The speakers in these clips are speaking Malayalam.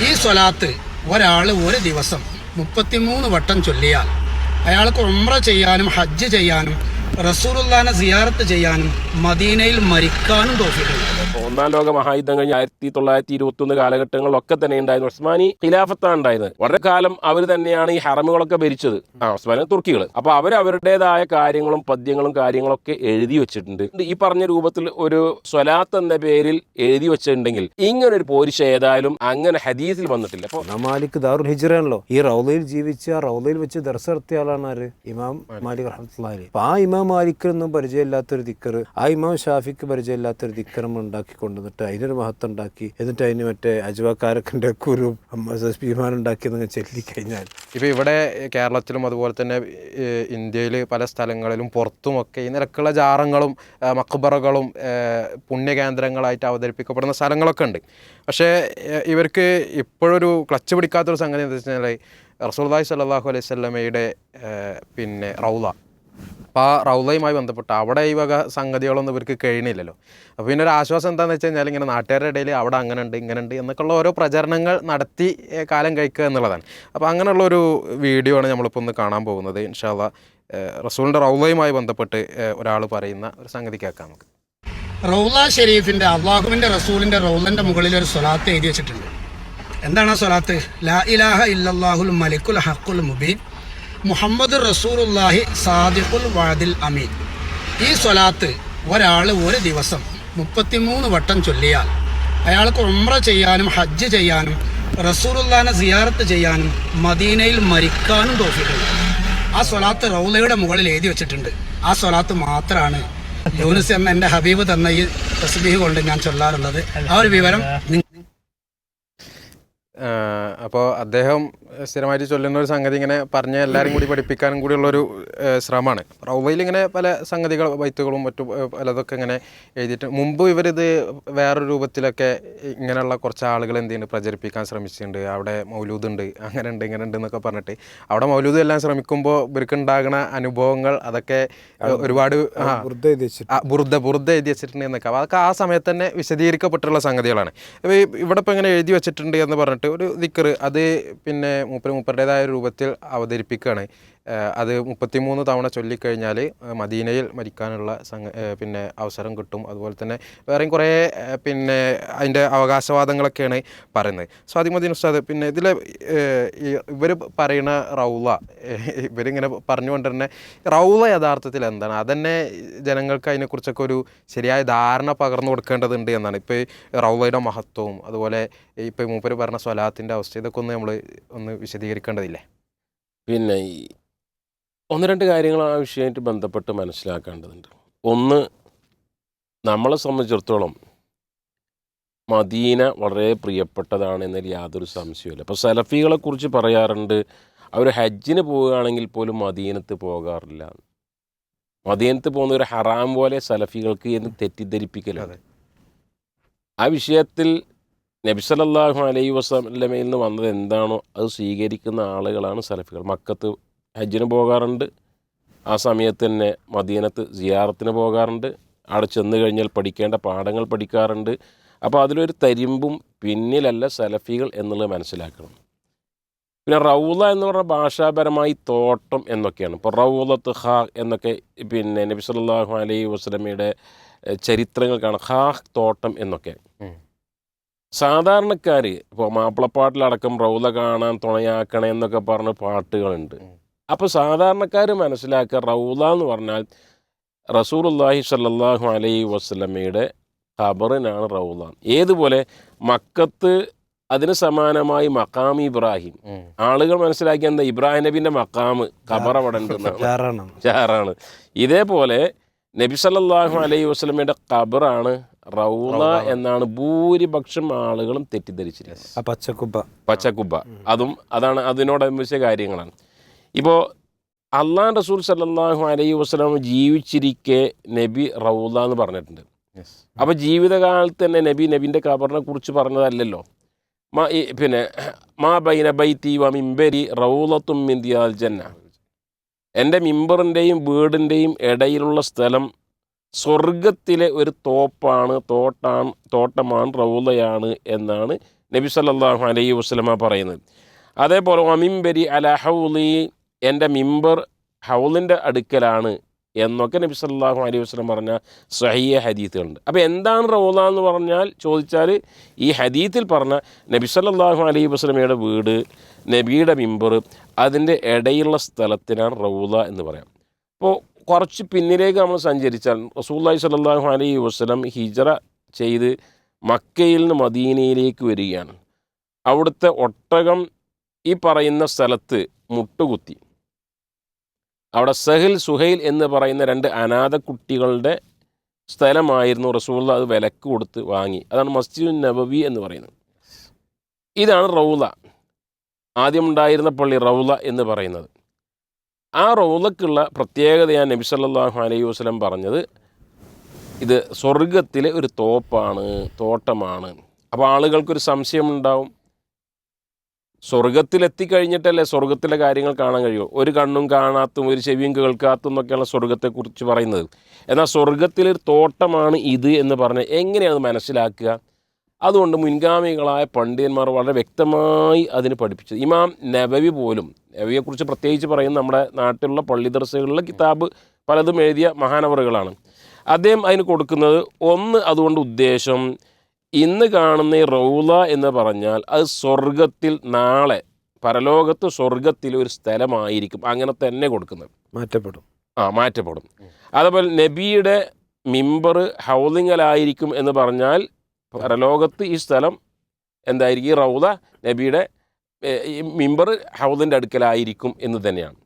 ഈ സ്വലാത്ത് ഒരാൾ ഒരു ദിവസം മുപ്പത്തിമൂന്ന് വട്ടം ചൊല്ലിയാൽ അയാൾക്ക് ഉംറ ചെയ്യാനും ഹജ്ജ് ചെയ്യാനും റസൂലുള്ളാനെ സിയാറത്ത് ചെയ്യാനും മദീനയിൽ മരിക്കാനും തോഫിക്കുണ്ട്. ഒന്നാം ലോക മഹായുദ്ധം കഴിഞ്ഞ് ആയിരത്തി തൊള്ളായിരത്തി ഇരുപത്തി ഒന്ന് കാലഘട്ടങ്ങളിലൊക്കെ തന്നെ ഉണ്ടായിരുന്നു. ഉസ്മാനി ഖിലാഫത്താണ് ഉണ്ടായത്. വളരെ കാലം അവർ തന്നെയാണ് ഈ ഹറമുകളൊക്കെ ഭരിച്ചത്. ആ ഉസ്മാനി തുർക്കികൾ അപ്പൊ അവർ അവരുടേതായ കാര്യങ്ങളും പദ്യങ്ങളും കാര്യങ്ങളൊക്കെ എഴുതി വെച്ചിട്ടുണ്ട്. ഈ പറഞ്ഞ രൂപത്തിൽ ഒരു സ്വലാത്ത് എന്ന പേരിൽ എഴുതി വെച്ചിട്ടുണ്ടെങ്കിൽ ഇങ്ങനെ ഒരു പോരിശ ഏതായാലും അങ്ങനെ ഹദീസിൽ വന്നിട്ടില്ല. അപ്പോൾ മാലിക് ദാറുൽ ഹിജ്റയാണല്ലോ ഈ റൗലയിൽ ജീവിച്ച ആ റൗലയിൽ വെച്ച് ദർശ നടത്തിയ ആളാണ് ആര്? ഇമാം മാലിക് റഹ്മത്തുള്ളാഹി അപ്പൊ ആ ഇമാം മാലിക്കിനൊന്നും പരിചയമില്ലാത്തൊരു ദിക്കർ ആ ഇമാം ഷാഫിക്ക് പരിചയമില്ലാത്തൊരു ദിക്കർ നമ്മൾ ഉണ്ടാക്കി കൊണ്ടുവന്നിട്ട് അതിനൊരു മഹത്വം ഉണ്ടാക്കി. എന്നിട്ട് അതിന് മറ്റേ അജുവക്കാരക്കന്റെ കുരു എന്നങ്ങ് ചൊല്ലിക്കഴിഞ്ഞാൽ. ഇപ്പോൾ ഇവിടെ കേരളത്തിലും അതുപോലെ തന്നെ ഇന്ത്യയിൽ പല സ്ഥലങ്ങളിലും പുറത്തുമൊക്കെ ഈ നിരക്കുള്ള ജാറങ്ങളും മക്ബറകളും പുണ്യകേന്ദ്രങ്ങളായിട്ട് അവതരിപ്പിക്കപ്പെടുന്ന സ്ഥലങ്ങളൊക്കെ ഉണ്ട്. പക്ഷേ ഇവർക്ക് ഇപ്പോഴൊരു ക്ലച്ച് പിടിക്കാത്തൊരു സംഗതി എന്താ വെച്ച് കഴിഞ്ഞാൽ റസൂൽദായ് സല്ലാഹു അലൈഹി സ്വല്ലമയുടെ പിന്നെ റൗള. അപ്പോൾ ആ റൗലയുമായി ബന്ധപ്പെട്ട് അവിടെ ഈ വക സംഗതികളൊന്നും ഇവർക്ക് കഴിയണില്ലല്ലോ അപ്പോൾ പിന്നെ ഒരു ആശ്വാസം എന്താണെന്ന് വെച്ച് കഴിഞ്ഞാൽ ഇങ്ങനെ നാട്ടുകാരുടെ ഇടയിൽ അവിടെ അങ്ങനെ ഉണ്ട് ഇങ്ങനെ ഉണ്ട് എന്നൊക്കെയുള്ള ഓരോ പ്രചരണങ്ങൾ നടത്തി കാലം കഴിക്കുക എന്നുള്ളതാണ്. അപ്പോൾ അങ്ങനെയുള്ള ഒരു വീഡിയോ ആണ് നമ്മളിപ്പോൾ ഒന്ന് കാണാൻ പോകുന്നത്. ഇൻഷാല്ല റസൂലിന്റെ റൗലയുമായി ബന്ധപ്പെട്ട് ഒരാൾ പറയുന്ന ഒരു സംഗതി കേൾക്കാം നമുക്ക്. റൗല ഷെരീഫിന്റെ അള്ളാഹുവിന്റെ റസൂലിന്റെ റൗലന്റെ മുകളിൽ ഒരു സ്വലാത്ത് എഴുതി വെച്ചിട്ടുണ്ട്. എന്താണ് ആ സ്വലാത്ത്? ലാ ഇലാഹ ഇല്ലാഹുൽ മലിക്കുൽ ഹക്കുൽ മുബീൻ. മുഹമ്മദ് റസൂറുല്ലാഹി സാദിഖുൽ വാദിൽ അമീൻ. ഈ സ്വലാത്ത് ഒരാൾ ഒരു ദിവസം മുപ്പത്തിമൂന്ന് വട്ടം ചൊല്ലിയാൽ അയാൾക്ക് ഉമ്ര ചെയ്യാനും ഹജ്ജ് ചെയ്യാനും റസൂറുല്ലാനെ സിയാറത്ത് ചെയ്യാനും മദീനയിൽ മരിക്കാനും തോഫിക്കുന്നു ആ സ്വലാത്ത് റൗലയുടെ മുകളിൽ എഴുതി വെച്ചിട്ടുണ്ട്. ആ സ്വലാത്ത് മാത്രമാണ് യൂനിസ് എന്ന എന്റെ ഹബീബ് തന്ന ഈ തസ്ബീഹ് കൊണ്ട് ഞാൻ ചൊല്ലാറുള്ളത്. ആ ഒരു വിവരം അപ്പോൾ അദ്ദേഹം സ്ഥിരമായിട്ട് ചൊല്ലുന്ന ഒരു സംഗതി ഇങ്ങനെ പറഞ്ഞ് എല്ലാവരും കൂടി പഠിപ്പിക്കാനും കൂടിയുള്ളൊരു ഉള്ളൊരു ശ്രമമാണ്. റൗവയിൽ ഇങ്ങനെ പല സംഗതികൾ വൈത്തുകളും മറ്റു പലതൊക്കെ ഇങ്ങനെ എഴുതിയിട്ട് മുമ്പ് ഇവരിത് വേറൊരു രൂപത്തിലൊക്കെ ഇങ്ങനെയുള്ള കുറച്ച് ആളുകൾ എന്ത് ചെയ്യുന്നുണ്ട്? പ്രചരിപ്പിക്കാൻ ശ്രമിച്ചിട്ടുണ്ട്. അവിടെ മൗലൂദ് ഉണ്ട് അങ്ങനെ ഉണ്ട് ഇങ്ങനെ ഉണ്ട് എന്നൊക്കെ പറഞ്ഞിട്ട് അവിടെ മൗലൂദ് എല്ലാം ശ്രമിക്കുമ്പോൾ ഇവർക്ക് ഉണ്ടാകുന്ന അനുഭവങ്ങൾ അതൊക്കെ ഒരുപാട് ബുർദ ബുർദ എഴുതി വെച്ചിട്ടുണ്ട് എന്നൊക്കെ. അപ്പോൾ അതൊക്കെ ആ സമയത്ത് തന്നെ വിശദീകരിക്കപ്പെട്ടുള്ള സംഗതികളാണ്. അപ്പോൾ ഇവിടെ ഇപ്പോൾ ഇങ്ങനെ എഴുതി വെച്ചിട്ടുണ്ട് എന്ന് പറഞ്ഞിട്ട് ഒരു ദിക്കർ അത് പിന്നെ മൂപ്പര് മൂപ്പരുടേതായ രൂപത്തിൽ അവതരിപ്പിക്കുകയാണ് അത് മുപ്പത്തിമൂന്ന് തവണ ചൊല്ലിക്കഴിഞ്ഞാൽ മദീനയിൽ മരിക്കാനുള്ള പിന്നെ അവസരം കിട്ടും. അതുപോലെ തന്നെ വേറെയും കുറേ പിന്നെ അതിന്റെ അവകാശവാദങ്ങളൊക്കെയാണ് പറയുന്നത്. സ്വാതിമദീൻ ഉസ്താദ് പിന്നെ ഇതിൽ ഇവർ പറയുന്ന റൗള ഇവരിങ്ങനെ പറഞ്ഞുകൊണ്ട് റൗള യഥാർത്ഥത്തിൽ എന്താണ്? അതന്നെ ജനങ്ങൾക്ക് അതിനെക്കുറിച്ചൊക്കെ ഒരു ശരിയായ ധാരണ പകർന്നു കൊടുക്കേണ്ടതുണ്ട് എന്നാണ്. ഇപ്പോൾ റൗളയുടെ മഹത്വവും അതുപോലെ ഇപ്പോൾ മൂപ്പര് പറഞ്ഞ സ്വലാത്തിന്റെ അവസ്ഥ ഇതൊക്കെ ഒന്ന് നമ്മൾ ഒന്ന് വിശദീകരിക്കേണ്ടതില്ലേ? പിന്നെ ഈ ഒന്ന് രണ്ട് കാര്യങ്ങൾ ആ വിഷയമായിട്ട് ബന്ധപ്പെട്ട് മനസ്സിലാക്കേണ്ടതുണ്ട്. ഒന്ന് നമ്മളെ സംബന്ധിച്ചിടത്തോളം മദീന വളരെ പ്രിയപ്പെട്ടതാണ് എന്നതിൽ യാതൊരു സംശയമില്ല അപ്പോൾ സലഫികളെ കുറിച്ച് പറയാറുണ്ട് അവർ ഹജ്ജിന് പോവുകയാണെങ്കിൽ പോലും മദീനത്ത് പോകാറില്ല. മദീനത്ത് പോകുന്ന ഒരു ഹറാം പോലെ സലഫികൾക്ക് എന്ന് തെറ്റിദ്ധരിപ്പിക്കലാണ് ആ വിഷയത്തിൽ നബി സല്ലല്ലാഹു അലൈഹി വസല്ലമയിൽ നിന്ന് വന്നത് എന്താണോ അത് സ്വീകരിക്കുന്ന ആളുകളാണ് സലഫികൾ. മക്കത്ത് ഹജ്ജിന് പോകാറുണ്ട്. ആ സമയത്ത് തന്നെ മദീനത്ത് സിയാറത്തിന് പോകാറുണ്ട്. അവിടെ ചെന്ന് കഴിഞ്ഞാൽ പഠിക്കേണ്ട പാഠങ്ങൾ പഠിക്കാറുണ്ട്. അപ്പോൾ അതിലൊരു തരിമ്പും പിന്നിലല്ല സലഫികൾ എന്നുള്ളത് മനസ്സിലാക്കണം. പിന്നെ റൗള എന്ന് പറഞ്ഞ ഭാഷാപരമായി തോട്ടം എന്നൊക്കെയാണ്. ഇപ്പോൾ റൗളത്ത് ഹാ എന്നൊക്കെ പിന്നെ നബി സല്ലല്ലാഹു അലൈഹി വസ്ലമയുടെ ചരിത്രങ്ങൾക്കാണ് ചരിത്രങ്ങൾ കാണാം. ഹാ തോട്ടം എന്നൊക്കെ. സാധാരണക്കാർ ഇപ്പോൾ മാപ്പിളപ്പാട്ടിലടക്കം റൗല കാണാൻ തുണയാക്കണേ എന്നൊക്കെ പറഞ്ഞ പാട്ടുകളുണ്ട്. അപ്പോൾ സാധാരണക്കാർ മനസ്സിലാക്കുക റൗദ എന്ന് പറഞ്ഞാൽ റസൂലുള്ളാഹി സല്ലാഹു അലൈ വസ്ലമയുടെ ഖബറിനാണ് റൗദ ഏതുപോലെ? മക്കത്ത് അതിന് സമാനമായി മക്കാം ഇബ്രാഹിം. ആളുകൾ മനസ്സിലാക്കിയ എന്താ? ഇബ്രാഹിം നബിന്റെ മക്കാമ് ഖബർ അവിടെ ചാറാണ് ഇതേപോലെ നബി സല്ലാഹു അലൈഹി വസ്ലമയുടെ ഖബറാണ് റൗള എന്നാണ് ഭൂരിപക്ഷം ആളുകളും തെറ്റിദ്ധരിച്ചിരിക്കുന്നത്. പച്ചക്കുബ പച്ചക്കുബ്ബ അതും അതാണ് അതിനോടനുബന്ധിച്ച കാര്യങ്ങളാണ്. ഇപ്പോൾ അള്ളാൻ റസൂൽ സല്ലാഹു അലൈഹി വസ്ലാം ജീവിച്ചിരിക്കെ നബി റൗദ എന്ന് പറഞ്ഞിട്ടുണ്ട്. അപ്പോൾ ജീവിതകാലത്ത് തന്നെ നബി നബിന്റെ കബറിനെ കുറിച്ച് പറഞ്ഞതല്ലല്ലോ. മാ പിന്നെ മാ ബൈന ബൈത്തി വ മിംബരി റൗലത്തും മിന്തിയാൽ ജന്ന. എന്റെ മിമ്പറിന്റെയും വീടിന്റെയും ഇടയിലുള്ള സ്ഥലം സ്വർഗത്തിലെ ഒരു തോപ്പാണ് തോട്ടാണ് തോട്ടമാണ് റൗലയാണ് എന്നാണ് നബി സല്ലാഹു അലൈഹി വസ്ലമ പറയുന്നത്. അതേപോലെ ഒമിംബരി അല ഹൗലി എന്റെ മിമ്പർ ഹൗലിന്റെ അടുക്കലാണ് എന്നൊക്കെ നബി സല്ലല്ലാഹു അലൈഹി വസ്ലം പറഞ്ഞ സഹിയ ഹദീത്തുകളുണ്ട് അപ്പോൾ എന്താണ് റൗല എന്ന് പറഞ്ഞാൽ ചോദിച്ചാൽ ഈ ഹദീത്തിൽ പറഞ്ഞ നബി സല്ലല്ലാഹു അലൈഹി വസ്ലമയുടെ വീട് നബിയുടെ മിമ്പർ അതിന്റെ ഇടയിലുള്ള സ്ഥലത്തിനാണ് റൗല എന്ന് പറയാം. അപ്പോൾ കുറച്ച് പിന്നിലേക്ക് നമ്മൾ സഞ്ചരിച്ചാൽ റസൂല്ലായി സല്ലല്ലാഹു അലൈഹി വസ്ലം ഹിജറ ചെയ്ത് മക്കയിൽ നിന്ന് മദീനയിലേക്ക് വരികയാണ്. അവിടുത്തെ ഒട്ടകം ഈ പറയുന്ന സ്ഥലത്ത് മുട്ടുകുത്തി. അവിടെ സഹിൽ സുഹൈൽ എന്ന് പറയുന്ന രണ്ട് അനാഥ കുട്ടികളുടെ സ്ഥലമായിരുന്നു റസൂള്ള അത് വിലക്ക് കൊടുത്ത് വാങ്ങി. അതാണ് മസ്ജിദ് നബവി എന്ന് പറയുന്നത്. ഇതാണ് റൗള. ആദ്യമുണ്ടായിരുന്ന പള്ളി റൗള എന്ന് പറയുന്നത്. ആ റൗലക്കുള്ള പ്രത്യേകതയാണ് നബി സല്ലാഹു അലൈഹി വസ്ലം പറഞ്ഞത്. ഇത് സ്വർഗത്തിലെ ഒരു തോപ്പാണ് തോട്ടമാണ്. അപ്പോൾ ആളുകൾക്കൊരു സംശയമുണ്ടാവും. സ്വർഗത്തിലെത്തിക്കഴിഞ്ഞിട്ടല്ലേ സ്വർഗത്തിലെ കാര്യങ്ങൾ കാണാൻ കഴിയും? ഒരു കണ്ണും കാണാത്തും ഒരു ചെവിയും കേൾക്കാത്തും എന്നൊക്കെയുള്ള സ്വർഗത്തെക്കുറിച്ച് പറയുന്നത്. എന്നാൽ സ്വർഗത്തിലൊരു തോട്ടമാണ് ഇത് എന്ന് പറഞ്ഞ് എങ്ങനെയാണ് മനസ്സിലാക്കുക? അതുകൊണ്ട് മുൻഗാമികളായ പണ്ഡിതന്മാർ വളരെ വ്യക്തമായി അതിന് പഠിപ്പിച്ചത് ഇമാം നബവി പോലും നബവിയെക്കുറിച്ച് പ്രത്യേകിച്ച് പറയുന്ന നമ്മുടെ നാട്ടിലുള്ള പള്ളി ദർസകളിലെ കിതാബ് പലതും എഴുതിയ മഹാനവറുകളാണ്. അദ്ദേഹം അതിന് കൊടുക്കുന്നത് ഒന്ന് അതുകൊണ്ട് ഉദ്ദേശം ഇന്ന് കാണുന്ന ഈ റൗല എന്ന് പറഞ്ഞാൽ അത് സ്വർഗത്തിൽ നാളെ പരലോകത്ത് സ്വർഗത്തിൽ ഒരു സ്ഥലമായിരിക്കും. അങ്ങനെ തന്നെ കൊടുക്കുന്നത്. മാറ്റപ്പെടും. ആ മാറ്റപ്പെടും. അതുപോലെ നബിയുടെ മിമ്പർ ഹൗലിങ്ങലായിരിക്കും എന്ന് പറഞ്ഞാൽ പരലോകത്ത് ഈ സ്ഥലം എന്തായിരിക്കും? ഈ റൗദ നബിയുടെ മിമ്പർ ഹൗദിന്റെ അടുക്കലായിരിക്കും എന്ന് തന്നെയാണ്.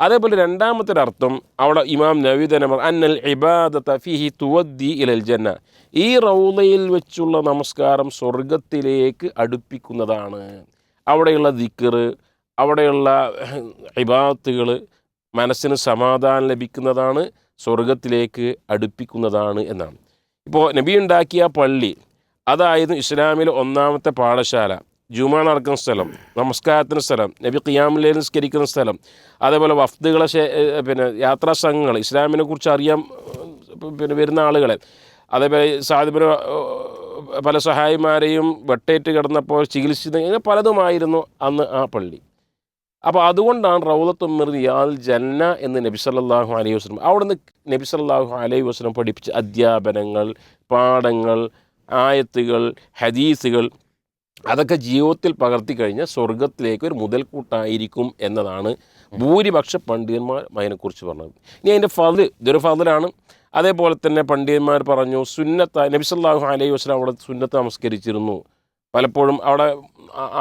അതേപോലെ രണ്ടാമത്തെ ഒരു അർത്ഥം അവിടെ ഇമാം നബി തന്നെ അന്നൽ ഇബാദത്ത ഫിഹി തുവദ്ദി ഇലൽ ജന്ന. ഈ റൗലയിൽ വെച്ചുള്ള നമസ്കാരം സ്വർഗത്തിലേക്ക് അടുപ്പിക്കുന്നതാണ്. അവിടെയുള്ള ദിക്കറ് അവിടെയുള്ള ഇബാത്തുകൾ മനസ്സിന് സമാധാനം ലഭിക്കുന്നതാണ് സ്വർഗത്തിലേക്ക് അടുപ്പിക്കുന്നതാണ് എന്നാണ്. ഇപ്പോൾ നബി ഉണ്ടാക്കിയ പള്ളി അതായിരുന്നു ഇസ്ലാമിലെ ഒന്നാമത്തെ പാഠശാല. ജുമാ നടക്കുന്ന സ്ഥലം നമസ്കാരത്തിന് സ്ഥലം നബി ഖിയാമിലെ നിസ്കരിക്കുന്ന സ്ഥലം അതേപോലെ വഫ്തുകളെ പിന്നെ യാത്രാ സംഘങ്ങൾ ഇസ്ലാമിനെ കുറിച്ച് അറിയാൻ പിന്നെ വരുന്ന ആളുകളെ അതേപോലെ സാധിപ്പിന് പല സഹായിമാരെയും വെട്ടേറ്റ് കിടന്നപ്പോൾ ചികിത്സിച്ച ഇങ്ങനെ പലതുമായിരുന്നു അന്ന് ആ പള്ളി. അപ്പോൾ അതുകൊണ്ടാണ് റൗലത്തുമിർ യാൽ ജന്ന എന്ന് നബി സല്ലല്ലാഹു അലൈഹി വസ്ലം അവിടുന്ന് നബി സല്ലല്ലാഹു അലൈഹി വസ്ലം പഠിപ്പിച്ച അധ്യാപനങ്ങൾ പാഠങ്ങൾ ആയത്തുകൾ ഹദീസുകൾ അതൊക്കെ ജീവിതത്തിൽ പകർത്തി കഴിഞ്ഞാൽ സ്വർഗത്തിലേക്ക് ഒരു മുതൽക്കൂട്ടായിരിക്കും എന്നതാണ് ഭൂരിപക്ഷ പണ്ഡിതന്മാർ അതിനെക്കുറിച്ച് പറഞ്ഞത്. ഇനി അതിന്റെ ഫതിൽ ഇതൊരു ഫതിലാണ്. അതേപോലെ തന്നെ പണ്ഡിതന്മാർ പറഞ്ഞു സുന്നത്ത നബി സല്ലല്ലാഹു അലൈഹി വസ്ലാം അവിടെ സുന്നത്ത് നമസ്കരിച്ചിരുന്നു. പലപ്പോഴും അവിടെ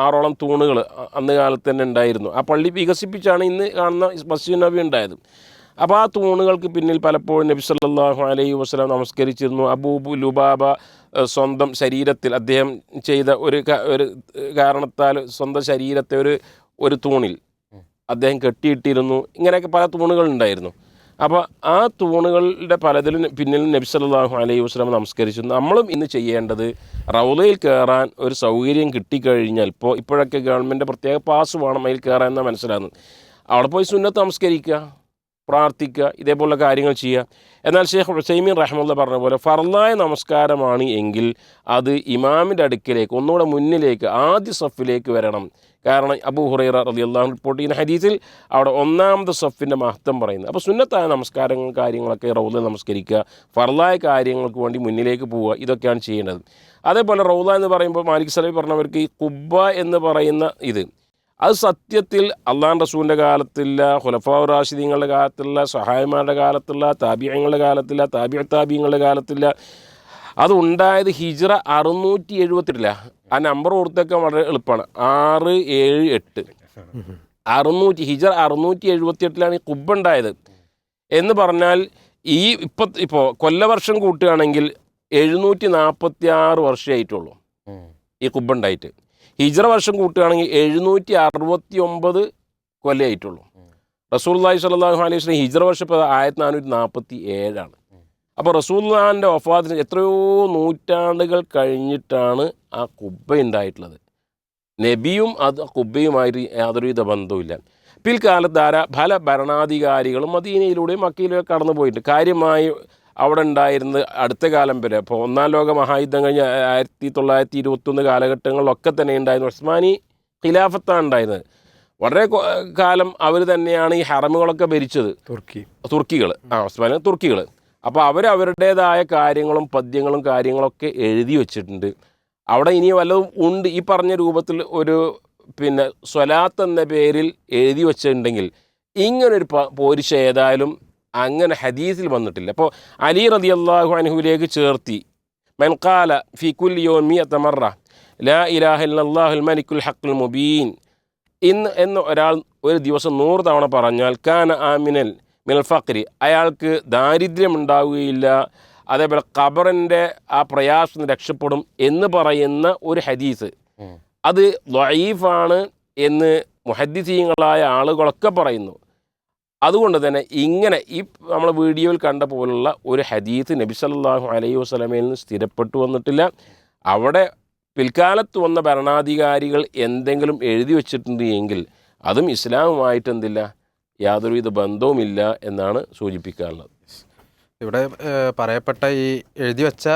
ആറോളം തൂണുകൾ അന്ന് കാലത്ത് തന്നെ ഉണ്ടായിരുന്നു. ആ പള്ളി വികസിപ്പിച്ചാണ് ഇന്ന് കാണുന്ന മസ്ജിദ് നബി ഉണ്ടായത്. അപ്പോൾ ആ തൂണുകൾക്ക് പിന്നിൽ പലപ്പോഴും നബി സല്ലല്ലാഹു അലൈഹി വസ്ലാം നമസ്കരിച്ചിരുന്നു. അബൂബു ലുബാബ സ്വന്തം ശരീരത്തിൽ അദ്ദേഹം ചെയ്ത ഒരു ഒരു കാരണത്താൽ സ്വന്തം ശരീരത്തെ ഒരു ഒരു തൂണിൽ അദ്ദേഹം കെട്ടിയിട്ടിരുന്നു. ഇങ്ങനെയൊക്കെ പല തൂണുകൾ ഉണ്ടായിരുന്നു. അപ്പോൾ ആ തൂണുകളുടെ പലതിലും പിന്നിൽ നബി സല്ലാഹു അലൈഹി വസ്ലാം നമസ്കരിച്ചു. നമ്മളും ഇന്ന് ചെയ്യേണ്ടത് റൗലയിൽ കയറാൻ ഒരു സൗകര്യം കിട്ടിക്കഴിഞ്ഞാൽ ഇപ്പോൾ ഇപ്പോഴൊക്കെ ഗവൺമെന്റ് പ്രത്യേക പാസ് വേണം അതിൽ കയറാൻ എന്നാണ് മനസ്സിലാകുന്നത് അവിടെ പോയി സുന്നത്ത് നമസ്കരിക്കുക. പ്രാർത്ഥിക്കുക ഇതേപോലുള്ള കാര്യങ്ങൾ ചെയ്യുക. എന്നാൽ ഷെയ്ഖ് ഹുസൈമീൻ റഹ്മുള്ള പറഞ്ഞ പോലെ ഫർലായ നമസ്കാരമാണ് എങ്കിൽ അത് ഇമാമിന്റെ അടുക്കിലേക്ക് ഒന്നുകൂടെ മുന്നിലേക്ക് ആദ്യ സഫിലേക്ക് വരണം. കാരണം അബൂ ഹുറൈറ റലി അള്ളാഹു റിപ്പോർട്ട് ചെയ്യുന്ന ഹരീസിൽ അവിടെ ഒന്നാമത്തെ സഫിന്റെ മഹത്വം പറയുന്നത്. അപ്പോൾ സുന്നത്തായ നമസ്കാരങ്ങൾ കാര്യങ്ങളൊക്കെ റൗദ നമസ്കരിക്കുക ഫർലായ കാര്യങ്ങൾക്ക് വേണ്ടി മുന്നിലേക്ക് പോവുക ഇതൊക്കെയാണ് ചെയ്യേണ്ടത്. അതേപോലെ റൗദ എന്ന് പറയുമ്പോൾ മാലിക് സലബി പറഞ്ഞവർക്ക് ഈ കുബ്ബ എന്ന് പറയുന്ന ഇത് അത് സത്യത്തിൽ അള്ളാൻ റസൂലിന്റെ കാലത്തില്ല ഹുലഫാ റാഷിദീങ്ങളുടെ കാലത്തില്ല സഹായിമാരുടെ കാലത്തില്ല താബിയങ്ങളുടെ കാലത്തില്ല താബിയ താബിയങ്ങളുടെ കാലത്തില്ല. അത് ഉണ്ടായത് ഹിജ്റ അറുന്നൂറ്റി എഴുപത്തെട്ടില്ല ആ നമ്പർ ഓർത്തൊക്കെ വളരെ എളുപ്പമാണ്. ആറ് ഏഴ് എട്ട്. അറുന്നൂറ്റി ഹിജ്റ അറുന്നൂറ്റി എഴുപത്തി എട്ടിലാണ് ഈ കുബ്ബ ഉണ്ടായത്. എന്ന് പറഞ്ഞാൽ ഈ ഇപ്പം ഇപ്പോൾ കൊല്ലവർഷം കൂട്ടുകയാണെങ്കിൽ എഴുന്നൂറ്റി നാൽപ്പത്തി ആറ് വർഷമായിട്ടുള്ളൂ ഈ കുബ്ബ ഉണ്ടായിട്ട്. ഹിജ്റ വർഷം കൂട്ടുകയാണെങ്കിൽ എഴുന്നൂറ്റി അറുപത്തി ഒമ്പത് കൊല്ലമായിട്ടുള്ളൂ റസൂല്ലാഹി സ്വല്ലല്ലാഹു അലൈഹി വസല്ലം ഹിജ്റ വർഷം ഇപ്പോൾ ആയിരത്തി നാനൂറ്റി നാൽപ്പത്തി ഏഴാണ് അപ്പോൾ റസൂല്ലാന്റെ വഫാത്തിന് എത്രയോ നൂറ്റാണ്ടുകൾ കഴിഞ്ഞിട്ടാണ് ആ കുബ്ബ ഉണ്ടായിട്ടുള്ളത്. നബിയും അത് കുബ്ബയുമായിട്ട് യാതൊരുവിധ ബന്ധവുമില്ല. പിൽക്കാലത്ത് ധാരാ പല ഭരണാധികാരികളും മദീനയിലൂടെയും മക്കയിലൂടെ കടന്നു പോയിട്ടുണ്ട് കാര്യമായി അവിടെ ഉണ്ടായിരുന്നത് അടുത്ത കാലം വരെ. അപ്പോൾ ഒന്നാം ലോക മഹായുദ്ധം കഴിഞ്ഞ ആയിരത്തി തൊള്ളായിരത്തി ഇരുപത്തൊന്ന് കാലഘട്ടങ്ങളിലൊക്കെ തന്നെ ഉണ്ടായിരുന്നു ഉസ്മാനി ഖിലാഫത്താണ് ഉണ്ടായിരുന്നത്. വളരെ കാലം അവർ തന്നെയാണ് ഈ ഹറമുകളൊക്കെ ഭരിച്ചത്. തുർക്കി. തുർക്കികൾ ആ ഉസ്മാനി തുർക്കികൾ അപ്പോൾ അവർ അവരുടേതായ കാര്യങ്ങളും പദ്യങ്ങളും കാര്യങ്ങളൊക്കെ എഴുതി വെച്ചിട്ടുണ്ട്. അവിടെ ഇനി വല്ലതും ഉണ്ട്. ഈ പറഞ്ഞ രൂപത്തിൽ ഒരു പിന്നെ സ്വലാത്ത് എന്ന പേരിൽ എഴുതി വെച്ചിട്ടുണ്ടെങ്കിൽ ഇങ്ങനൊരു പ- പോരിശ ഏതായാലും അങ്ങനെ ഹദീസിൽ വന്നിട്ടില്ല. അപ്പോൾ അലി റതി അള്ളാഹു അനഹുലേക്ക് ചേർത്തി മൻകാല ഫിക്കുൽ യോമി അത്തമറ ലാ ഇലാഹ ഇല്ലല്ലാഹുൽ മലിക്കുൽ ഹക്കുൽ മുബീൻ. ഇന്ന് എന്ന് ഒരാൾ ഒരു ദിവസം നൂറ് തവണ പറഞ്ഞാൽ കാന ആമിനൽ മിനൽ ഫക്രി അയാൾക്ക് ദാരിദ്ര്യം ഉണ്ടാവുകയില്ല അതേപോലെ ഖബറിന്റെ ആ പ്രയാസം രക്ഷപ്പെടും എന്ന് പറയുന്ന ഒരു ഹദീസ്. അത് ലൈഫാണ് എന്ന് മുഹദ്ദിസീങ്ങളായ ആളുകളൊക്കെ പറയുന്നു. അതുകൊണ്ട് തന്നെ ഇങ്ങനെ ഈ നമ്മൾ വീഡിയോയിൽ കണ്ട പോലുള്ള ഒരു ഹദീത്ത് നബി സല്ലാഹു അലൈഹി വസല്ലമയിൽ നിന്ന് സ്ഥിരപ്പെട്ടു വന്നിട്ടില്ല. അവിടെ പിൽക്കാലത്ത് വന്ന ഭരണാധികാരികൾ എന്തെങ്കിലും എഴുതി വച്ചിട്ടുണ്ട് എങ്കിൽ അതും ഇസ്ലാമുമായിട്ട് എന്തില്ല യാതൊരുവിധ ബന്ധവുമില്ല എന്നാണ് സൂചിപ്പിക്കാനുള്ളത്. ഇവിടെ പറയപ്പെട്ട ഈ എഴുതി വെച്ച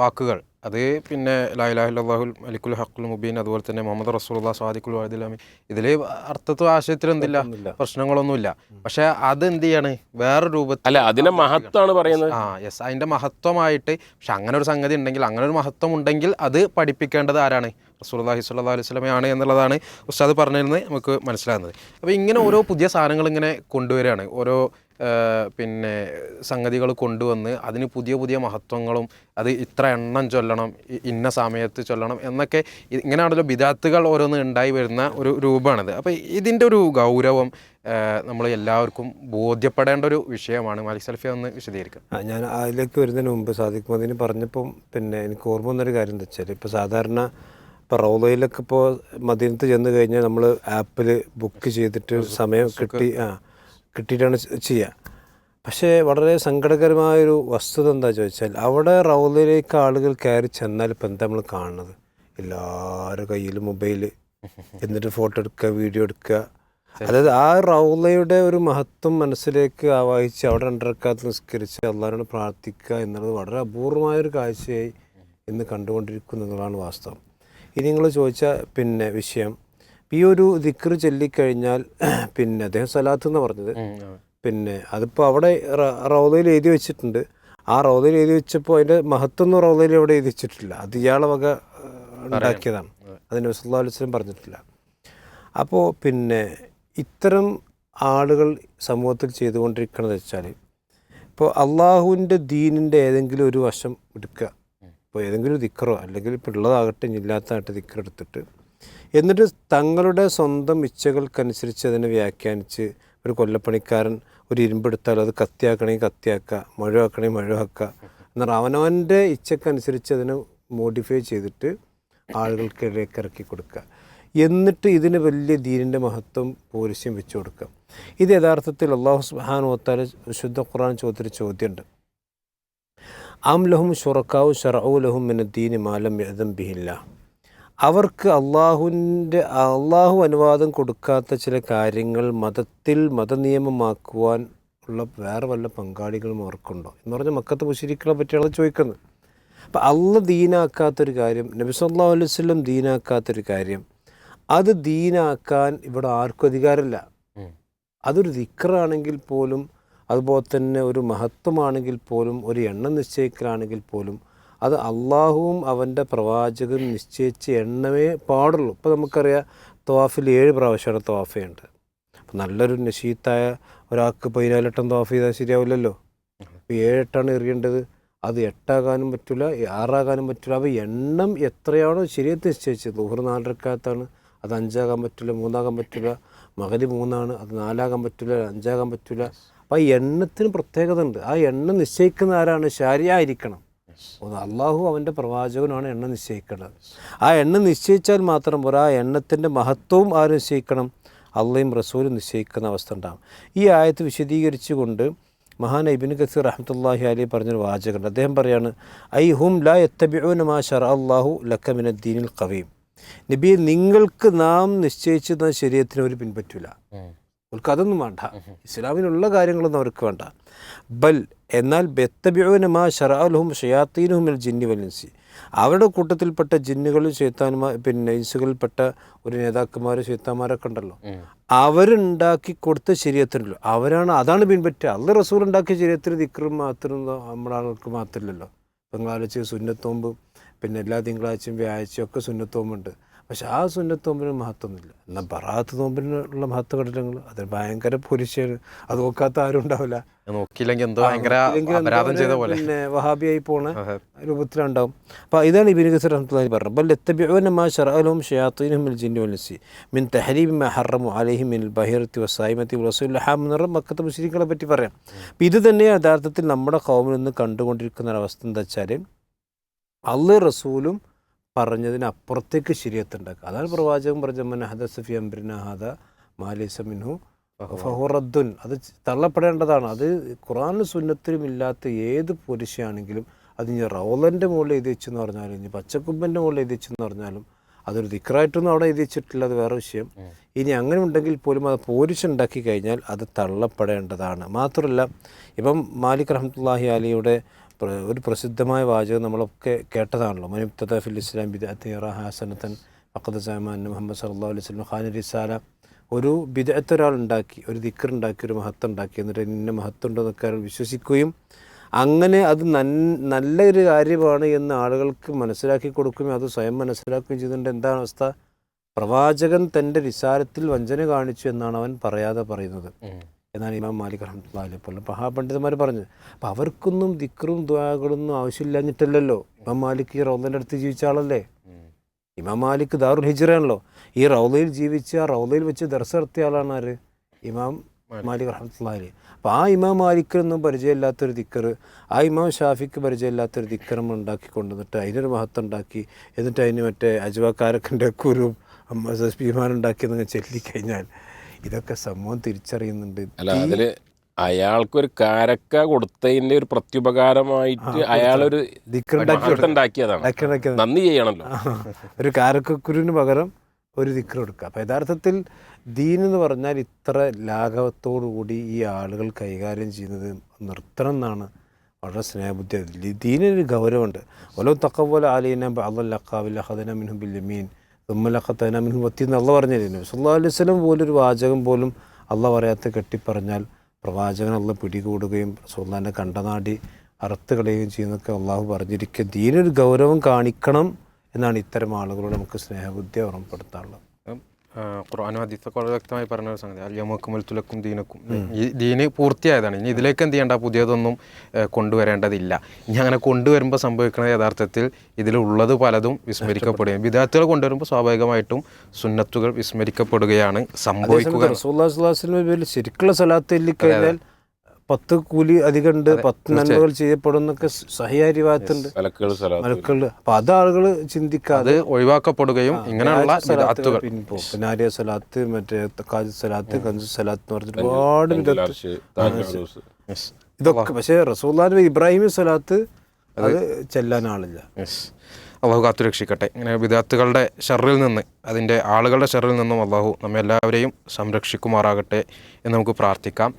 വാക്കുകൾ അത് പിന്നെ ലാഹുൽ അലിക്കുൽ ഹക്കുൽ മുബീൻ അതുപോലെ തന്നെ മുഹമ്മദ് റസൂൽ സ്വാദിഖുൽ വാദിലാമി ഇതിൽ അർത്ഥത്വ ആശയത്തിൽ എന്തില്ല പ്രശ്നങ്ങളൊന്നുമില്ല. പക്ഷെ അത് എന്ത് ചെയ്യാണ്? വേറെ രൂപത്തിൽ അല്ല അതിനെ മഹത്വമാണ് പറയുന്നത്. ആ യെസ് അതിന്റെ മഹത്വമായിട്ട് പക്ഷെ അങ്ങനെ ഒരു സംഗതി ഉണ്ടെങ്കിൽ അങ്ങനെ ഒരു മഹത്വം ഉണ്ടെങ്കിൽ അത് പഠിപ്പിക്കേണ്ടത് ആരാണ്? റസൂലുള്ളാഹി സ്വല്ലാ അലൈഹി ആണ് എന്നുള്ളതാണ് ഉസ്താദ് പറഞ്ഞിരുന്നത് നമുക്ക് മനസ്സിലാകുന്നത്. അപ്പോൾ ഇങ്ങനെ ഓരോ പുതിയ സാധനങ്ങൾ ഇങ്ങനെ കൊണ്ടുവരികയാണ്. ഓരോ പിന്നെ സംഗതികൾ കൊണ്ടുവന്ന് അതിന് പുതിയ പുതിയ മഹത്വങ്ങളും അത് ഇത്ര എണ്ണം ചൊല്ലണം ഇന്ന സമയത്ത് ചൊല്ലണം എന്നൊക്കെ ഇങ്ങനെയാണല്ലോ ബിദാത്തുകൾ ഓരോന്ന് ഉണ്ടായി വരുന്ന ഒരു രൂപമാണിത്. അപ്പോൾ ഇതിന്റെ ഒരു ഗൗരവം നമ്മൾ എല്ലാവർക്കും ബോധ്യപ്പെടേണ്ട ഒരു വിഷയമാണ്. മാലിക് സൽഫി ഒന്ന് വിശദീകരിക്കുക ഞാൻ അതിലേക്ക് വരുന്നതിന് മുമ്പ് സാദിഖ് മദീന് പറഞ്ഞപ്പം പിന്നെ എനിക്ക് ഓർമ്മ വന്നൊരു കാര്യം എന്താ വെച്ചാൽ ഇപ്പോൾ സാധാരണ ഇപ്പോൾ റൗലയിലൊക്കെ ഇപ്പോൾ മദീനത്ത് ചെന്ന് കഴിഞ്ഞാൽ നമ്മൾ ആപ്പിൽ ബുക്ക് ചെയ്തിട്ട് സമയം കിട്ടി ആ. കിട്ടിയിട്ടാണ് ചെയ്യുക പക്ഷേ വളരെ സങ്കടകരമായൊരു വസ്തുത എന്താ ചോദിച്ചാൽ അവിടെ റൗലയിലേക്ക് ആളുകൾ കയറി ചെന്നാൽ ഇപ്പം എന്താ നമ്മൾ കാണുന്നത്? എല്ലാവരുടെ കയ്യിൽ മൊബൈൽ എന്നിട്ട് ഫോട്ടോ എടുക്കുക വീഡിയോ എടുക്കുക. അതായത് ആ റൗലയുടെ ഒരു മഹത്വം മനസ്സിലേക്ക് ആവാഹിച്ച് അവിടെ രണ്ടരക്കാത്ത് നിസ്കരിച്ച് അള്ളാഹിനോട് പ്രാർത്ഥിക്കുക എന്നുള്ളത് വളരെ അപൂർവമായൊരു കാഴ്ചയായി ഇന്ന് കണ്ടുകൊണ്ടിരിക്കുന്നു എന്നുള്ളതാണ് വാസ്തവം. ഇനി നിങ്ങൾ ചോദിച്ച പിന്നെ വിഷയം ഈ ഒരു ദിക്ർ ചൊല്ലിക്കഴിഞ്ഞാൽ പിന്നെ അദ്ദേഹം സലാത്ത് എന്ന് പറഞ്ഞത്. പിന്നെ അതിപ്പോൾ അവിടെ റൗദയിൽ എഴുതി വെച്ചിട്ടുണ്ട്. ആ റൗദയിൽ എഴുതി വെച്ചപ്പോൾ അതിന്റെ മഹത്വം എന്ന് റൗദയിൽ എവിടെ എഴുതി വെച്ചിട്ടില്ല. അത് ഇയാളെ വക ഉണ്ടാക്കിയതാണ്. അത്. നബിസ്വല്ലാ അലുസ്ലം പറഞ്ഞിട്ടില്ല. അപ്പോൾ പിന്നെ ഇത്തരം ആളുകൾ സമൂഹത്തിൽ ചെയ്തുകൊണ്ടിരിക്കുന്നത് വെച്ചാൽ ഇപ്പോൾ അള്ളാഹുവിന്റെ ദീനിന്റെ ഏതെങ്കിലും ഒരു വശം എടുക്കുക ഇപ്പോൾ ഏതെങ്കിലും ദിക്കറോ അല്ലെങ്കിൽ ഇപ്പോൾ ഉള്ളതാകട്ടെ ഇല്ലാത്തതായിട്ട് എടുത്തിട്ട് എന്നിട്ട് തങ്ങളുടെ സ്വന്തം ഇച്ഛകൾക്കനുസരിച്ച് അതിനെ വ്യാഖ്യാനിച്ച് ഒരു കൊല്ലപ്പണിക്കാരൻ ഒരു ഇരുമ്പെടുത്താൽ അത് കത്തിയാക്കണമെങ്കിൽ കത്തിയാക്കുക മഴയാക്കണമെങ്കിൽ മഴയാക്കുക എന്നാൽ അവനവന്റെ ഇച്ഛക്കനുസരിച്ച് അതിനെ മോഡിഫൈ ചെയ്തിട്ട് ആളുകൾക്കിടയിലേക്ക് ഇറക്കി കൊടുക്കുക. എന്നിട്ട് ഇതിന് വലിയ ദീനിന്റെ മഹത്വം പോലീസ്യം വെച്ചു കൊടുക്കുക. ഇത് യഥാർത്ഥത്തിൽ അള്ളാഹു സുബാൻ ഓത്താൽ വിശുദ്ധ ഖുറാൻ ചോദിച്ചൊരു ചോദ്യമുണ്ട്. ആം ലഹും ഷുറക്കാവ് ഷറൌ ലഹും എന്ന ദീനി മാലം യദം ബിഹില്ല അവർക്ക് അള്ളാഹുവിന്റെ അള്ളാഹു അനുവാദം കൊടുക്കാത്ത ചില കാര്യങ്ങൾ മതത്തിൽ മതനിയമമാക്കുവാൻ ഉള്ള വേറെ വല്ല പങ്കാളികളും അവർക്കുണ്ടോ? എന്ന് പറഞ്ഞാൽ മക്കത്ത് മുഷിരിക്കളെ പറ്റിയാണ് ചോദിക്കുന്നത്. അപ്പം അള്ള ദീനാക്കാത്തൊരു കാര്യം നബി സല്ലല്ലാഹു അലൈഹി വസല്ലം ദീനാക്കാത്തൊരു കാര്യം. അത് ദീനാക്കാൻ ഇവിടെ ആർക്കും അധികാരമില്ല. അതൊരു ദിക്റാണെങ്കിൽ പോലും അതുപോലെ തന്നെ ഒരു മഹത്വമാണെങ്കിൽ പോലും ഒരു എണ്ണം നിശ്ചയിക്കലാണെങ്കിൽ പോലും അത് അള്ളാഹുവും അവന്റെ പ്രവാചകനും നിശ്ചയിച്ച് എണ്ണമേ പാടുള്ളൂ. ഇപ്പോൾ നമുക്കറിയാം തവാഫിൽ ഏഴ് പ്രാവശ്യമാണ് തോഫയുണ്ട് അപ്പം നല്ലൊരു നശീത്തായ ഒരാൾക്ക് പതിനാലെട്ടം തോഫ ചെയ്താൽ ശരിയാവില്ലല്ലോ. ഇപ്പോൾ ഏഴെട്ടാണ് എറിയേണ്ടത്. അത് എട്ടാകാനും പറ്റില്ല ആറാകാനും പറ്റില്ല. അപ്പോൾ എണ്ണം എത്രയാണോ ശരിയത്ത് നിശ്ചയിച്ചത്. നൂറ് നാലരക്കാത്താണ് അത് അഞ്ചാകാൻ പറ്റില്ല മൂന്നാകാൻ പറ്റില്ല. മകതി മൂന്നാണ്. അത് നാലാകാൻ പറ്റില്ല അഞ്ചാകാൻ പറ്റില്ല. അപ്പോൾ ആ എണ്ണത്തിന് പ്രത്യേകത ഉണ്ട്. ആ എണ്ണം നിശ്ചയിക്കുന്ന ആരാണ്? ശരിയായിരിക്കണം. ഒന്ന് അള്ളാഹു അവന്റെ പ്രവാചകനുമാണ് എണ്ണം നിശ്ചയിക്കേണ്ടത്. ആ എണ്ണ നിശ്ചയിച്ചാൽ മാത്രം പോരാ ആ എണ്ണത്തിന്റെ മഹത്വവും ആര് നിശ്ചയിക്കണം? അള്ളയും റസൂലും നിശ്ചയിക്കുന്ന അവസ്ഥ ഉണ്ടാകും ഈ ആയത്ത് വിശദീകരിച്ചുകൊണ്ട് മഹാൻ ഇബിന് കസീർ റഹ്മത്തുല്ലാഹി അലി പറഞ്ഞൊരു വാചകമുണ്ട്. അദ്ദേഹം പറയാണ് ഐ ഹും ലാ എത്തബിഊന മാ ഷറ അള്ളാഹു ലക്കമിനുദ്ദീനിൽ കവീം നബി നിങ്ങൾക്ക് നാം നിശ്ചയിച്ചിരുന്ന ശരീരത്തിന് അവർ പിൻപറ്റില്ല അവർക്ക് അതൊന്നും വേണ്ട. ഇസ്ലാമിനുള്ള കാര്യങ്ങളൊന്നും അവർക്ക് വേണ്ട. ബൽ എന്നാൽ ബെത്തബിയോന മാ ഷറാലുഹും ഷയാത്തീനുഹുമിൽ ജിന്നി വലൻസി അവരുടെ കൂട്ടത്തിൽപ്പെട്ട ജിന്നുകളും ശൈത്താനുമാർ പിന്നെ ഇൻസുകളിൽപ്പെട്ട ഒരു നേതാക്കന്മാർ ചേത്താന്മാരൊക്കെ ഉണ്ടല്ലോ. അവരുണ്ടാക്കി കൊടുത്ത ശരീരത്തിനല്ലോ അവരാണ് അതാണ് പിൻപറ്റുക അല്ല റസൂൽ ഉണ്ടാക്കിയ ശരീരത്തിന് ദിക്കറും മാത്രം നമ്മുടെ ആളുകൾക്ക് മാത്രമില്ലല്ലോ. തിങ്കളാഴ്ച സുന്നത്തോമ്പ് പിന്നെ എല്ലാ തിങ്കളാഴ്ചയും വ്യാഴ്ചയും ഒക്കെ സുന്നത്തോമ്പുണ്ട്. പക്ഷെ ആ സുന്നത്ത് നോമ്പിന് മഹത്വമൊന്നുമില്ല എന്നാൽ ബറാത്ത് നോമ്പിനുള്ള മഹത്വ ഘടകങ്ങൾ അത് ഭയങ്കര പുരുഷന് അത് നോക്കാത്ത ആരും ഉണ്ടാവില്ല. നോക്കിയില്ലെങ്കിൽ എന്തോ ഭയങ്കര പിന്നെ വഹാബിയായി പോണ. രൂപത്തിലുണ്ടാവും. അപ്പോൾ ഇതാണ് ഇബിൻ ഗസർ റഹ്മത്തുള്ളാഹി പറഞ്ഞത്. ബൽ യത്തബിഊന മാ ശറഅലഹും ഷയാത്തീനുഹും മിൽ ജിന്നി വൽ ഇൻസി. മിൻ തഹരീബി മാ ഹറമു അലൈഹിം മിനൽ ബഹിറത്തി വസൈമത്തി റസൂൽ ഹാം മക്കത്തെ മുസ്ലിങ്ങളെ പറ്റി പറയാം. അപ്പോൾ ഇത് തന്നെ യഥാർത്ഥത്തിൽ നമ്മുടെ കൗമിൽ നിന്ന് കണ്ടുകൊണ്ടിരിക്കുന്ന ഒരു അവസ്ഥ എന്താ വെച്ചാൽ അള്ളു റസൂലും പറഞ്ഞതിന് അപ്പുറത്തേക്ക് ശരിയത്തുണ്ടാക്കുക അതാണ് പ്രവാചകൻ പറഞ്ഞ മൻ ഹദസഫി അംബ്രിന ഹദ മാലിസ മിൻഹു ഫഹുറദ്ദുൻ അത് തള്ളപ്പെടേണ്ടതാണ്. അത് ഖുറാനും സുന്നത്തിലും ഇല്ലാത്ത ഏത് പുരുഷയാണെങ്കിലും അത് ഇനി റൗലന്റെ മുകളിൽ എഴുതി വെച്ചെന്ന് പറഞ്ഞാലും ഇനി പച്ചക്കുമ്പന്റെ മുകളിൽ എഴുതി വെച്ചെന്ന് പറഞ്ഞാലും അതൊരു ദിക്റായിട്ടൊന്നും അവിടെ എഴുതി വെച്ചിട്ടില്ല അത് വേറെ വിഷയം. ഇനി അങ്ങനെ ഉണ്ടെങ്കിൽ പോലും അത് പോരിച്ചുണ്ടാക്കി കഴിഞ്ഞാൽ അത് തള്ളപ്പെടേണ്ടതാണ്. മാത്രമല്ല ഇപ്പം മാലിക് റഹ്മത്തുള്ളാഹി അലിയുടെ ഒരു പ്രസിദ്ധമായ വാചകം നമ്മളൊക്കെ കേട്ടതാണല്ലോ. മനുബ്തദ ഫിൽ ഇസ്ലാം ബിദഅത്തിറ ഹാസനത്തൻ ഫഖദ് സമാൻ മുഹമ്മദ് സല്ലാ അലൈഹി സ്വലം ഖാൻ റിസാല. ഒരു ബിദഅത്ത് ഒരാൾ ഉണ്ടാക്കി ഒരു ദിക്കർ ഉണ്ടാക്കി ഒരു മഹത്വം ഉണ്ടാക്കി എന്നിട്ട് ഇന്ന മഹത്വം ഉണ്ടെന്നൊക്കെ അയാൾ വിശ്വസിക്കുകയും അങ്ങനെ അത് നല്ലൊരു കാര്യമാണ് എന്ന് ആളുകൾക്ക് മനസ്സിലാക്കി കൊടുക്കുകയും അത് സ്വയം മനസ്സിലാക്കുകയും ചെയ്തുകൊണ്ട് എന്താണ് അവസ്ഥ? പ്രവാചകൻ തന്റെ വിസാരത്തിൽ വഞ്ചന കാണിച്ചു എന്നാണ് അവൻ പറയാതെ പറയുന്നത്. എന്നാണ് ഇമാം മാലിക് റഹ്മത്തുള്ളാഹി പോലെ മഹാപണ്ഡിതന്മാർ പറഞ്ഞത് അപ്പോൾ അവർക്കൊന്നും ദിക്റും ദ്വാകളൊന്നും ആവശ്യമില്ലാഞ്ഞിട്ടല്ലല്ലോ? ഇമാം മാലിക് ഈ റൗദന്റെ അടുത്ത് ജീവിച്ച ആളല്ലേ? ഇമാം മാലിക് ദാറുൽ ഹിജ്റയാണല്ലോ ഈ റൗദയിൽ ജീവിച്ച ആ റൗദയിൽ വെച്ച് ദർശ നടത്തിയ ആളാണ് ആര്? ഇമാം മാലിക്. റഹ്മത്തുള്ളാഹി അപ്പോൾ ആ ഇമാം മാലിക്കിനൊന്നും പരിചയമില്ലാത്തൊരു ദിക്കർ ആ ഇമാം ഷാഫിക്ക് പരിചയമില്ലാത്തൊരു ദിക്കർ നമ്മൾ ഉണ്ടാക്കി കൊണ്ടുവന്നിട്ട് അതിനൊരു മഹത്വം ഉണ്ടാക്കി. എന്നിട്ട് അതിന് മറ്റേ അജ്വാക്കാരക്കന്റെ കുരും അമ്മ ഉണ്ടാക്കി എന്നങ്ങ് ചൊല്ലിക്കഴിഞ്ഞാൽ ഇതൊക്കെ സംഭവം തിരിച്ചറിയുന്നുണ്ട്. അല്ല അതിൽ അയാൾക്കൊരു കാരക്ക കൊടുത്തതിന്റെ ഒരു പ്രത്യുപകാരമായിട്ട് അയാളൊരു ഉണ്ടാക്കിയതാണ്. നന്ദി ചെയ്യണല്ലോ. ഒരു കാരക്കുരുവിന് പകരം ഒരു ദിക്കർ കൊടുക്കുക. അപ്പൊ യഥാർത്ഥത്തിൽ ദീൻ എന്ന് പറഞ്ഞാൽ ഇത്ര ലാഘവത്തോടു കൂടി ഈ ആളുകൾ കൈകാര്യം ചെയ്യുന്നത് നിർത്തണം എന്നാണ് വളരെ സ്നേഹബുദ്ധി. ദീനൊരു ഗൗരവമുണ്ട്. ഓലോ തക്കപോലെ ആലീന അള്ളക്കാവില്ല ഹദന മിൻഹു ബില്ലമീൻ തുമ്മലഖത്തന മിൻഹു വത്തി അള്ള പറഞ്ഞിരുന്നു സല്ലാ അലൈഹി സ്വലം പോലൊരു വാചകം പോലും അള്ള പറയാത്ത കെട്ടിപ്പറഞ്ഞാൽ പ്രവാചകൻ അള്ള പിടികൂടുകയും സുല്ലാന്റെ കണ്ടനാടി അറുത്ത് കളയുകയും ചെയ്യുന്നൊക്കെ അള്ളാഹു പറഞ്ഞിരിക്കുക ദീനൊരു ഗൗരവം കാണിക്കണം എന്നാണ് ഇത്തരം ആളുകളോട് നമുക്ക് സ്നേഹബുദ്ധി ഓർമ്മപ്പെടുത്താനുള്ളത്. ഖുർആനും ഹദീസൊക്കെ വളരെ വ്യക്തമായി പറഞ്ഞ ഒരു സംഗതി. അല്യമുക്കും തുലക്കും ദീനക്കും. ഈ ദീന് പൂർത്തിയായതാണ്. ഇനി ഇതിലേക്ക് എന്ത് ചെയ്യേണ്ട? പുതിയതൊന്നും കൊണ്ടുവരേണ്ടതില്ല. ഇനി അങ്ങനെ കൊണ്ടുവരുമ്പോൾ സംഭവിക്കുന്നത് യഥാർത്ഥത്തിൽ ഇതിലുള്ളത് പലതും വിസ്മരിക്കപ്പെടുകയും വിദ്യാർത്ഥികൾ കൊണ്ടുവരുമ്പോൾ സ്വാഭാവികമായിട്ടും സുന്നത്തുകൾ വിസ്മരിക്കപ്പെടുകയാണ് സംഭവിക്കുക ശരിക്കുള്ള സ്ഥലത്ത് കഴിഞ്ഞാൽ പത്ത് കൂലി അധികം ഉണ്ട് പത്ത് നന്മകൾ ചെയ്യപ്പെടും എന്നൊക്കെ സഹിയായ സ്ഥലത്ത് മലക്കളിൽ അപ്പൊ അത് ആളുകൾ ചിന്തിക്കാതെ ഒഴിവാക്കപ്പെടുകയും ഇങ്ങനെയുള്ള പിന്നാരിയ സ്ഥലത്ത് പിന്നെ ആര്യ സലാത്ത് മറ്റേ കാജ് സലാത്ത് കഞ്ചു സലാത്ത് എന്ന് പറഞ്ഞിട്ട് ഒരുപാട് ഇതൊക്കെ പക്ഷേ റസൂല്ലാൻ ഇബ്രാഹിം സലാത്ത് അത് ചെല്ലാൻ ആളില്ല. അള്ളാഹു കാത്തു രക്ഷിക്കട്ടെ ഇങ്ങനെ വിദ്യാർത്ഥികളുടെ ഷെറിൽ നിന്ന് അതിന്റെ ആളുകളുടെ ഷെറിൽ നിന്നും അള്ളാഹു നമ്മെല്ലാവരെയും സംരക്ഷിക്കുമാറാകട്ടെ എന്ന് നമുക്ക് പ്രാർത്ഥിക്കാം.